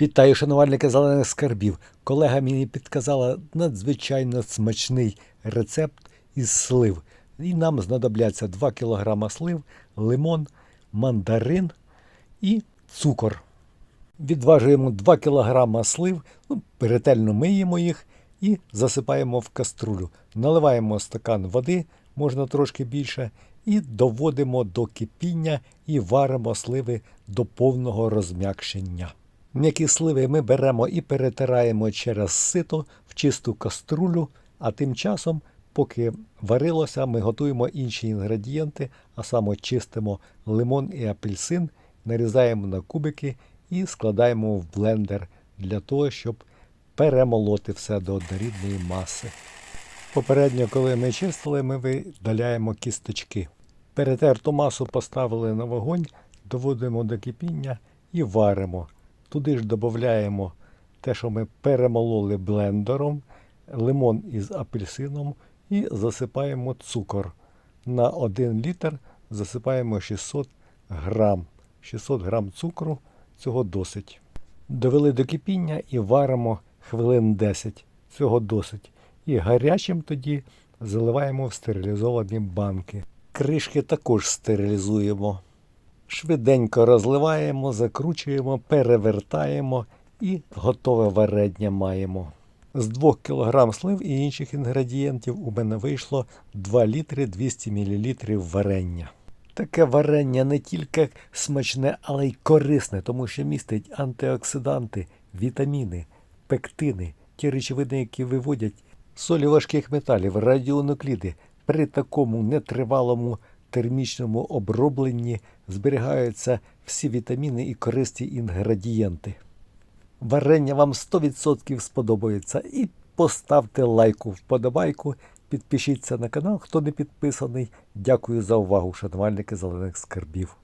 Вітаю, шанувальники зелених скарбів. Колега мені підказала надзвичайно смачний рецепт із слив. І нам знадобляться 2 кг слив, лимон, мандарин і цукор. Відважуємо 2 кг слив, ну, ретельно миємо їх і засипаємо в каструлю. Наливаємо стакан води, можна трошки більше, і доводимо до кипіння і варимо сливи до повного розм'якшення. М'які сливи ми беремо і перетираємо через сито в чисту каструлю, а тим часом, поки варилося, ми готуємо інші інгредієнти, а саме чистимо лимон і апельсин, нарізаємо на кубики і складаємо в блендер для того, щоб перемолоти все до однорідної маси. Попередньо, коли ми чистили, ми видаляємо кісточки. Перетерту масу поставили на вогонь, доводимо до кипіння і варимо. Туди ж додаємо те, що ми перемололи блендером, лимон із апельсином і засипаємо цукор. На 1 літр засипаємо 600 грам. 600 грам цукру цього досить. Довели до кипіння і варимо хвилин 10. Цього досить. І гарячим тоді заливаємо в стерилізовані банки. Кришки також стерилізуємо. Швиденько розливаємо, закручуємо, перевертаємо і готове варення маємо. З 2 кг слив і інших інгредієнтів у мене вийшло 2 літри 200 мл варення. Таке варення не тільки смачне, але й корисне, тому що містить антиоксиданти, вітаміни, пектини, ті речовини, які виводять солі важких металів, радіонукліди. При такому нетривалому термічному обробленні зберігаються всі вітаміни і корисні інгредієнти. Варення вам 100% сподобається. І поставте лайку вподобайку, підпишіться на канал, хто не підписаний. Дякую за увагу, шанувальники зелених скарбів.